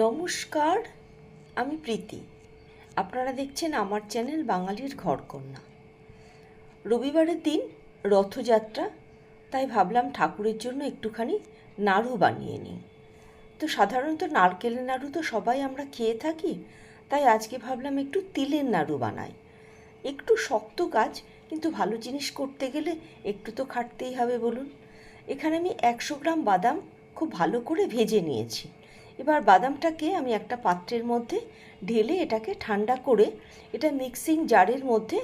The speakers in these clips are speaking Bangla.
নমস্কার, আমি প্রীতি। আপনারা দেখছেন আমার চ্যানেল বাঙালির ঘরকন্যা। রবিবারের দিন রথযাত্রা, তাই ভাবলাম ঠাকুরের জন্য একটুখানি নাড়ু বানিয়ে নিই। তো সাধারণত নারকেলের নাড়ু তো সবাই আমরা খেয়ে থাকি, তাই আজকে ভাবলাম একটু তিলের নাড়ু বানাই। একটু শক্ত কাজ কিন্তু ভালো জিনিস করতে গেলে একটু তো খাটতেই হবে বলুন। এখানে আমি একশো গ্রাম বাদাম খুব ভালো করে ভেজে নিয়েছি। এবার বাদামটাকে আমি একটা পাত্রের মধ্যে ঢেলে এটাকে ঠান্ডা করে এটা মিক্সিং জারের মধ্যে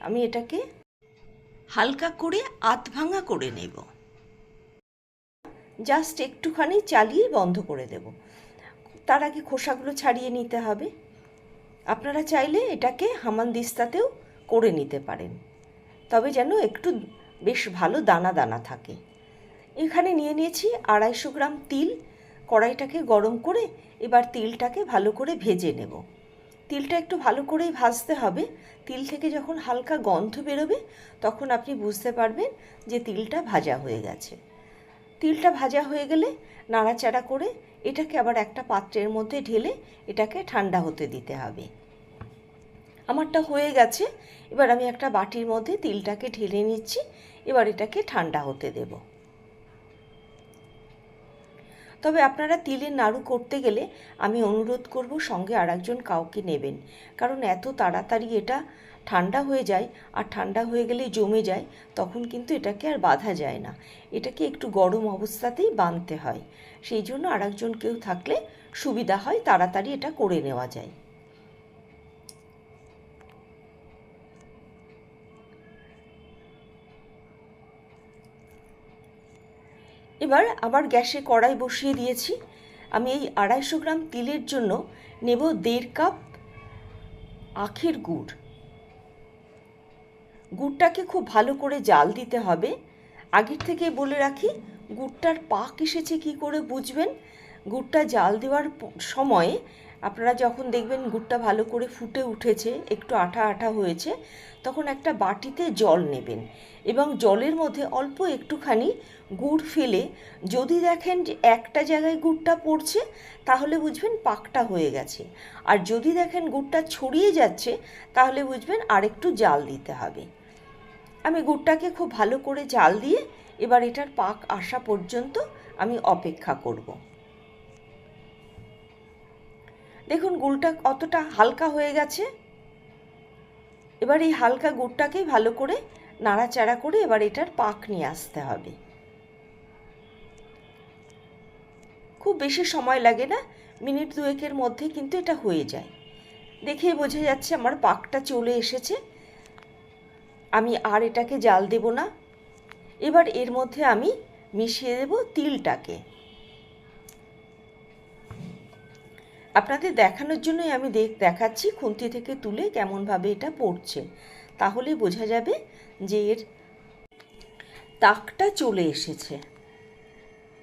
আমি এটাকে হালকা করে আধ ভাঙা করে নেব। জাস্ট একটুখানি চালিয়ে বন্ধ করে দেব। তার আগে খোসাগুলো ছাড়িয়ে নিতে হবে। আপনারা চাইলে এটাকে হামানদিস্তাতেও করে নিতে পারেন। তবে যেন একটু বেশ ভালো দানা দানা থাকে। এখানে নিয়ে নিয়েছি আড়াইশো গ্রাম তিল। কড়াইটাকে গরম করে এবার তিলটাকে ভালো করে ভেজে নেব। তিলটা একটু ভালো করেই ভাজতে হবে। তিল থেকে যখন হালকা গন্ধ বেরোবে, তখন আপনি বুঝতে পারবেন যে তিলটা ভাজা হয়ে গেছে। তিলটা ভাজা হয়ে গেলে নাড়াচাড়া করে এটাকে আবার একটা পাত্রের মধ্যে ঢেলে এটাকে ঠান্ডা হতে দিতে হবে। আমারটা হয়ে গেছে। এবার আমি একটা বাটির মধ্যে তিলটাকে ঢেলে নিচ্ছি। এবার এটাকে ঠান্ডা হতে দেবো। তবে আপনারা তিলের নাড়ু করতে গেলে আমি অনুরোধ করব সঙ্গে আর একজন কাউকে নেবেন। কারণ এত তাড়াতাড়ি এটা ঠান্ডা হয়ে যায় আর ঠান্ডা হয়ে গেলে জমে যায়, তখন কিন্তু এটাকে আর বাঁধা যায় না। এটাকে একটু গরম অবস্থাতেই বাঁধতে হয়। সেই জন্য আর কেউ থাকলে সুবিধা হয় তাড়াতাড়ি এটা করে নেওয়া যায়। এবার আবার গ্যাসে কড়াই বসিয়ে দিয়েছি। আমি এই আড়াইশো গ্রাম তিলের জন্য নেব দেড় কাপ আখের গুড়। গুড়টাকে খুব ভালো করে জাল দিতে হবে। আগের থেকে বলে রাখি, গুড়টার পাক এসেছে কি করে বুঝবেন? গুড়টা জাল দেওয়ার সময়ে আপনারা যখন দেখবেন গুড়টা ভালো করে ফুটে উঠেছে, একটু আঠা আঠা হয়েছে, তখন একটা বাটিতে জল নেবেন এবং জলের মধ্যে অল্প একটুখানি গুড় ফেলে যদি দেখেন যে একটা জায়গায় গুড়টা পড়ছে, তাহলে বুঝবেন পাকটা হয়ে গেছে। আর যদি দেখেন গুড়টা ছড়িয়ে যাচ্ছে, তাহলে বুঝবেন আরেকটু জাল দিতে হবে। আমি গুড়টাকে খুব ভালো করে জাল দিয়ে এবার এটার পাক আসা পর্যন্ত আমি অপেক্ষা করব। দেখুন, গুড়টা কতটা হালকা হয়ে গেছে। এবার এই হালকা গুড়টাকে ভালো করে নাড়াচাড়া করে এবার এটার পাক নিয়ে আসতে হবে। খুব বেশি সময় লাগে না, মিনিট দুয়েকের মধ্যে কিন্তু এটা হয়ে যায়। দেখেই বোঝা যাচ্ছে আমার পাকটা চলে এসেছে। আমি আর এটাকে জাল দেব না। এবার এর মধ্যে আমি মিশিয়ে দেব তিলটাকে। আপনাদের দেখানোর জন্যই আমি দেখ, দেখাচ্ছি খুন্তি থেকে তুলে কেমনভাবে এটা পড়ছে। তাহলে বোঝা যাবে যে এর তাকটা চলে এসেছে।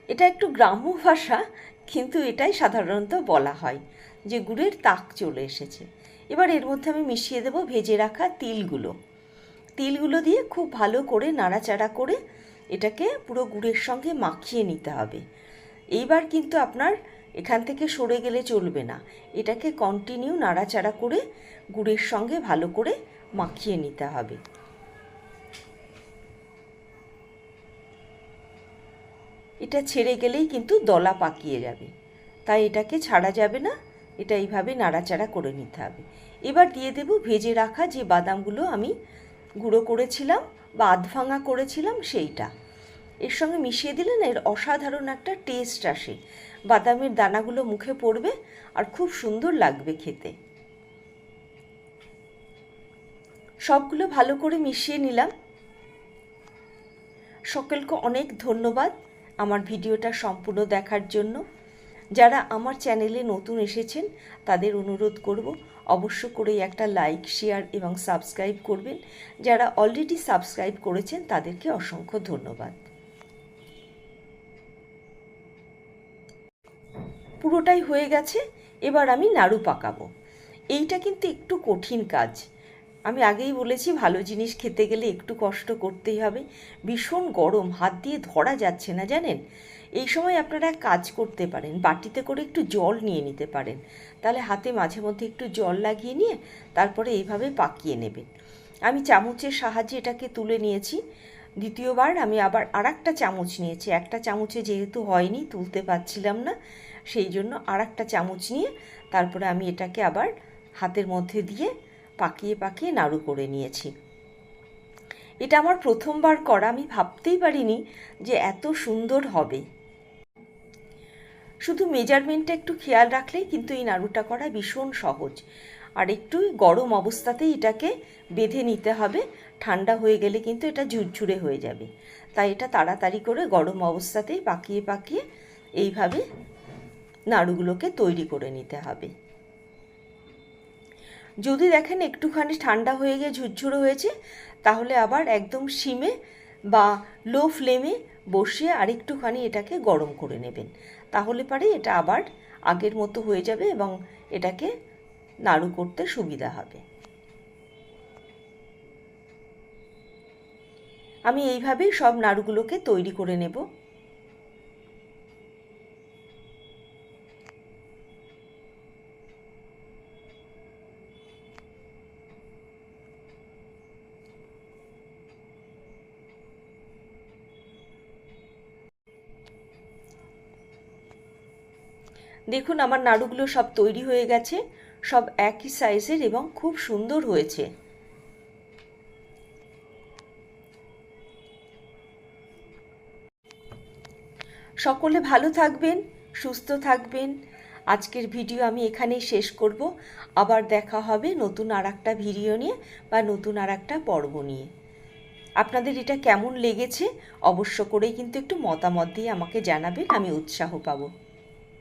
এটা একটু গ্রাম্য ভাষা, কিন্তু এটাই সাধারণত বলা হয় যে গুড়ের তাক চলে এসেছে। এবার এর মধ্যে আমি মিশিয়ে দেব ভেজে রাখা তিলগুলো। তিলগুলো দিয়ে খুব ভালো করে নাড়াচাড়া করে এটাকে পুরো গুড়ের সঙ্গে মাখিয়ে নিতে হবে। এইবার কিন্তু আপনার এখান থেকে সরে গেলে চলবে না। এটাকে কন্টিনিউ নাড়াচাড়া করে গুড়ের সঙ্গে ভালো করে মাখিয়ে নিতে হবে। এটা ছেড়ে গেলেই কিন্তু দলা পাকিয়ে যাবে। তাই এটাকে ছাড়া যাবে না, এটা এইভাবে নাড়াচাড়া করে নিতে হবে। এবার দিয়ে দেব ভেজে রাখা যে বাদামগুলো আমি গুঁড়ো করেছিলাম বা আধ ভাঙা করেছিলাম সেইটা। এর সঙ্গে মিশিয়ে দিলে না এর অসাধারণ একটা টেস্ট আসে। বাদামের দানাগুলো মুখে পড়বে আর খুব সুন্দর লাগবে খেতে। সবগুলো ভালো করে মিশিয়ে নিলাম। সকলকে অনেক ধন্যবাদ আমার ভিডিওটা সম্পূর্ণ দেখার জন্য। যারা আমার চ্যানেলে নতুন এসেছেন, তাদের অনুরোধ করব অবশ্য করে একটা লাইক শেয়ার এবং সাবস্ক্রাইব করবেন। যারা অলরেডি সাবস্ক্রাইব করেছেন, তাদেরকে অসংখ্য ধন্যবাদ। পুরোটাই হয়ে গেছে, এবার আমি নাড়ু পাকাবো। এইটা কিন্তু একটু কঠিন কাজ। আমি আগেই বলেছি, ভালো জিনিস খেতে গেলে একটু কষ্ট করতেই হবে। ভীষণ গরম, হাত দিয়ে ধরা যাচ্ছে না, জানেন? এই সময় আপনারা কাজ করতে পারেন, বাটিতে করে একটু জল নিয়ে নিতে পারেন। তাহলে হাতে মাঝে মধ্যে একটু জল লাগিয়ে নিয়ে তারপরে এইভাবে পাকিয়ে নেবেন। আমি চামচের সাহায্যে এটাকে তুলে নিয়েছি। দ্বিতীয়বার আমি আবার আর চামচ নিয়েছি। একটা চামচে যেহেতু হয়নি, তুলতে পারছিলাম না। সেই জন্য আর একটা চামচ নিয়ে তারপরে আমি এটাকে আবার হাতের মধ্যে দিয়ে পাকিয়ে পাকিয়ে নাড়ু করে নিয়েছি। এটা আমার প্রথমবার করা, আমি ভাবতেই পারিনি যে এত সুন্দর হবে। শুধু মেজারমেন্টটা একটু খেয়াল রাখলেই কিন্তু এই নাড়ুটা করা ভীষণ সহজ। আর একটু গরম অবস্থাতেই এটাকে বেঁধে নিতে হবে, ঠান্ডা হয়ে গেলে কিন্তু এটা ঝুরঝুরে হয়ে যাবে। তাই এটা তাড়াতাড়ি করে গরম অবস্থাতেই পাকিয়ে পাকিয়ে এইভাবে নাড়ুগুলোকে তৈরি করে নিতে হবে। যদি দেখেন একটুখানি ঠান্ডা হয়ে গিয়ে ঝুরঝুরো হয়েছে, তাহলে আবার একদম সিমে বা লো ফ্লেমে বসিয়ে আরেকটুখানি এটাকে গরম করে নেবেন। তাহলে পারে এটা আবার আগের মতো হয়ে যাবে এবং এটাকে নাড়ু করতে সুবিধা হবে। আমি এইভাবেই সব নাড়ুগুলোকে তৈরি করে নেব। দেখুন আমার নাড়ুগুলো সব তৈরি হয়ে গেছে, সব একই সাইজের এবং খুব সুন্দর হয়েছে। সকলে ভালো থাকবেন, সুস্থ থাকবেন। আজকের ভিডিও আমি এখানেই শেষ করব। আবার দেখা হবে নতুন আর একটা ভিডিও নিয়ে বা নতুন আর একটা পর্ব নিয়ে। আপনাদের এটা কেমন লেগেছে অবশ্য করেই কিন্তু একটু মতামত দিয়ে আমাকে জানাবেন, আমি উৎসাহ পাবো।